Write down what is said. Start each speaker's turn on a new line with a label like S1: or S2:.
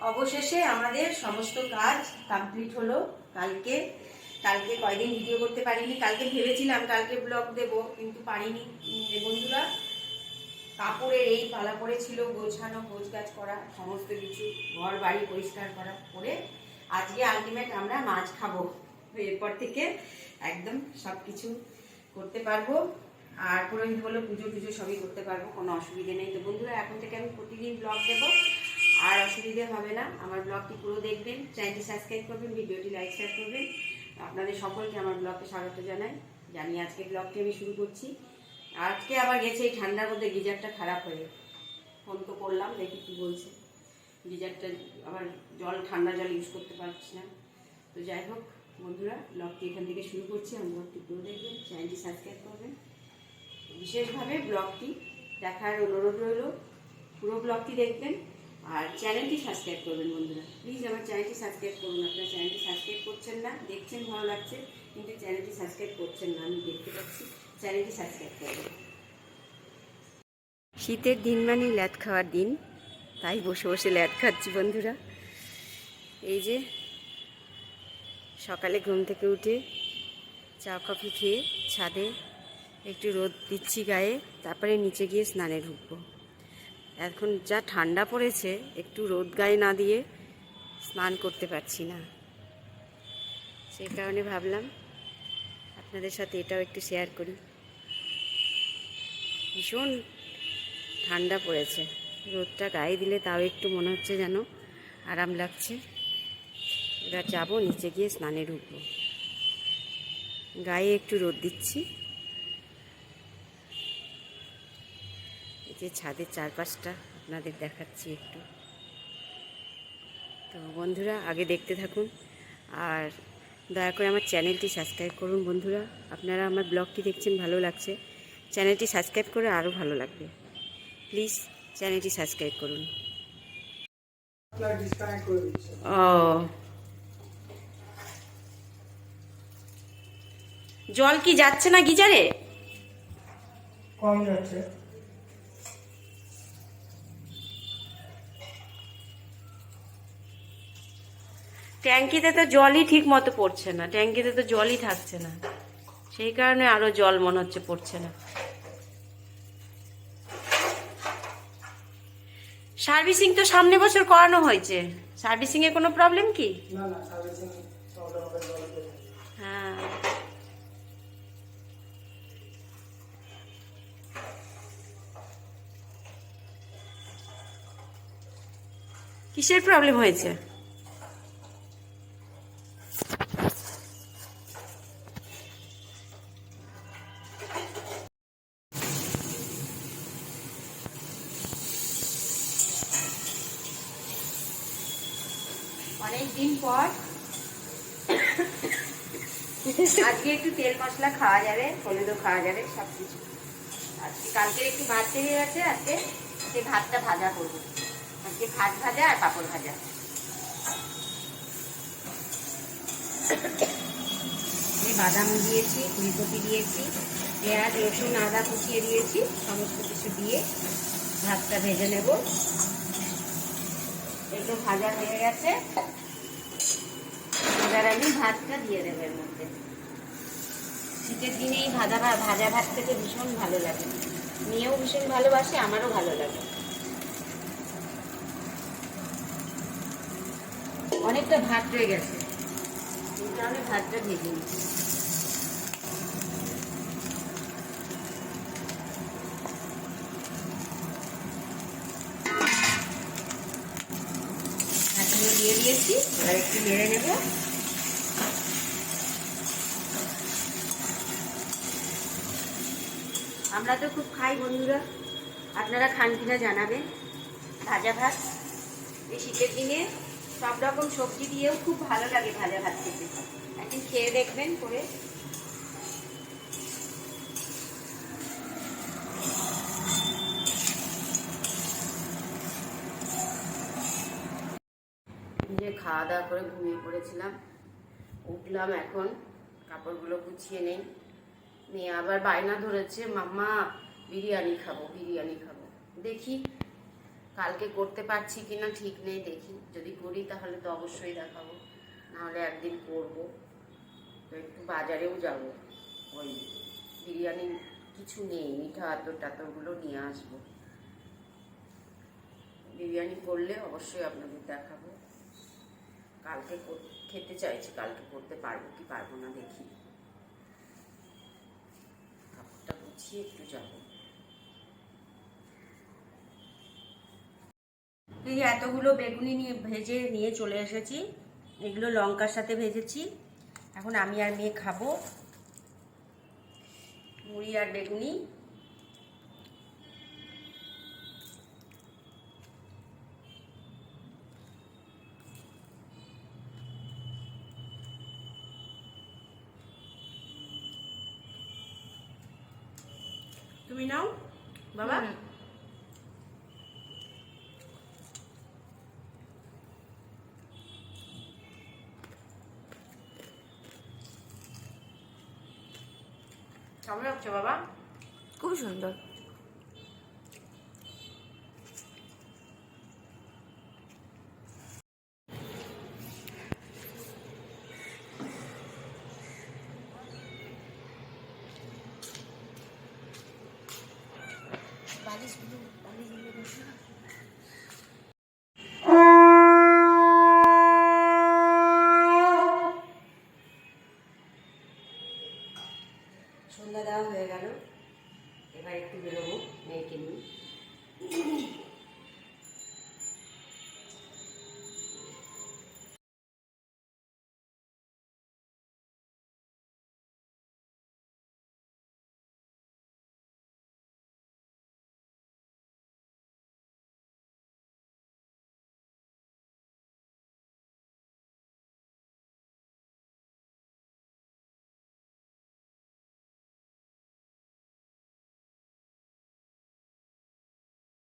S1: অবশেষে আমাদের সমস্ত কাজ কমপ্লিট হলো। কালকে কালকে কয়দিন ভিডিও করতে পারিনি, কালকে ভেবেছিলাম কালকে ব্লগ দেব, কিন্তু পারিনি। বন্ধুরা, কাপড়ের এই পালা পড়েছিল, গোছানো, গোছগাছ করা, সমস্ত কিছু, ঘর বাড়ি পরিষ্কার করা, করে আজকে আলটিমেট আমরা মাছ খাব। এরপর থেকে একদম সব কিছু করতে পারব। আর পুরোহিত বলে পুজো টুজো সবই করতে পারব, কোনো অসুবিধে নেই। তো বন্ধুরা, এখন থেকে আমি প্রতিদিন ব্লগ দেবো। আর অসুবিধে হবে না। আমার ব্লগটি পুরো দেখবেন চ্যানেলটি সাবস্ক্রাইব করবেন, ভিডিওটি লাইক শেয়ার করবেন। আপনাদের সকলকে আমার ব্লগে স্বাগত জানাই। জানি আজকে ব্লগটি আমি শুরু করছি। আজকে আবার গেছে এই ঠান্ডার মধ্যে, গিজারটা খারাপ হয়ে ফোন তো করলাম, দেখি কি বলছে। গিজারটা আবার জল, ঠান্ডা জল ইউজ করতে পারছি না। তো যাই হোক, বন্ধুরা, ব্লগটি এখান থেকে শুরু করছি। আমি ব্লগটি পুরো দেখবেন চ্যানেলটি সাবস্ক্রাইব করবেন। বিশেষভাবে ব্লগটি দেখার অনুরোধ রইল। পুরো ব্লগটি দেখবেন। আর চ্যানেলটি সাবস্ক্রাইব করবেন বন্ধুরা। প্লিজ আমার চ্যানেলটি সাবস্ক্রাইব করুন। আপনারা চ্যানেলটি সাবস্ক্রাইব করছেন না, দেখছেন ভালো লাগছে, কিন্তু চ্যানেলটি সাবস্ক্রাইব করছেন না, আমি দেখতে পাচ্ছি চ্যানেলটি সাবস্ক্রাইব করবেন শীতের দিন মানে ল্যাদ খাওয়ার দিন, তাই বসে বসে ল্যাদ খাচ্ছি বন্ধুরা। এই যে, সকালে ঘুম থেকে উঠে চা, কফি খেয়ে ছাদে একটু রোদ দিচ্ছি গায়ে, তারপরে নিচে গিয়ে স্নানে ঢুকবো। এখন যা ঠান্ডা পড়েছে, একটু রোদ গায়ে না দিয়ে স্নান করতে পারছি না। সেই কারণে ভাবলাম আপনাদের সাথে এটাও একটু শেয়ার করি। ভীষণ ঠান্ডা পড়েছে। রোদটা গায়ে দিলে তাও একটু মনে হচ্ছে যেন আরাম লাগছে। এবার যাব, নিচে গিয়ে স্নানে ঢুকবো। গায়ে একটু রোদ দিচ্ছি। যে ছাদের চারপাশটা আপনাদের দেখাচ্ছি একটু। তো বন্ধুরা, আগে দেখতে থাকুন আর দয়া করে আমার চ্যানেলটি সাবস্ক্রাইব করুন বন্ধুরা। আপনারা আমার ব্লগটি দেখছেন, ভালো লাগছে। চ্যানেলটি সাবস্ক্রাইব করে আরও ভালো লাগবে। প্লিজ চ্যানেলটি সাবস্ক্রাইব করুন। ও। জল কি যাচ্ছে না গিজারে?
S2: কম যাচ্ছে।
S1: ট্যাঙ্কিতে তো জলই ঠিক মতো পড়ছে না ট্যাঙ্কিতে তো জলই থাকছে না। সেই কারণে আরও জল মনে হচ্ছে পড়ছে না। সার্ভিসিং তো সামনে বছর করানো হয়েছে। সার্ভিসিং এ কোনো প্রবলেম কি? হ্যাঁ। কিসের প্রবলেম হয়েছে? অনেক পর। আজকে একটু তেল মশলা খাওয়া যাবে, হলুদও খাওয়া যাবে সব কিছু আজকে কালকে একটু ভাত বেরিয়ে গেছে, আজকে সেই ভাতটা ভাজা করব। আজকে ভাত ভাজা আর পাঁপড় ভাজা। বাদাম দিয়েছি, ফুলকপি দিয়েছি, পেঁয়াজ, রসুন, আদা কুচিয়ে দিয়েছি, সমস্ত কিছু দিয়ে ভাতটা ভেজে নেব। একটু ভাজা হয়ে গেছে। আমি ভাতটা দিয়ে দেবো মধ্যে। শীতের দিনে এই ভাজা ভাজা ভাত খেতে ভীষণ ভালো লাগে। মেয়েও ভীষণ ভালোবাসে, আমারও ভালো লাগে। অনেকটা ভাত রয়ে গেছে। ভাতটা ভেজে নিচ্ছি দিয়ে দিয়েছি, এবার একটু নেড়ে নেব। আমরা তো খুব খাই বন্ধুরা। আপনারা খান কিনা জানাবেন। ভাজা ভাত, এই শীতের দিনে সব রকম সবজি দিয়েও খুব ভালো লাগে ভাজা ভাত খেতে। একদিন খেয়ে দেখবেন করে। খাওয়া দাওয়া করে ঘুমিয়ে পড়েছিলাম। উঠলাম এখন, কাপড়গুলো গুছিয়ে নেই। মেয়ে আবার বায়না ধরেছে, মাম্মা, বিরিয়ানি খাব বিরিয়ানি খাব। দেখি কালকে করতে পারছি কিনা ঠিক নেই, দেখি। যদি করি তাহলে তো অবশ্যই দেখাবো। নাহলে একদিন করব। তো একটু বাজারেও যাব। ওই বিরিয়ানি কিছু নেই, মিঠা আতর টাতরগুলো নিয়ে আসব। বিরিয়ানি করলে অবশ্যই আপনাদের দেখাবো। কালকে খেতে চাইছি, কালকে করতে পারব কি পারব না দেখি। গুছিয়ে একটু যাব এই এতগুলো বেগুনি নিয়ে ভেজে নিয়ে চলে এসেছি। এগুলো লঙ্কার সাথে ভেজেছি। এখন আমি আর মেয়ে খাব। মুড়ি আর বেগুনি। তুমি নাও বাবা। কেমন লাগছে বাবা?
S3: খুব সুন্দর। Alice Blue.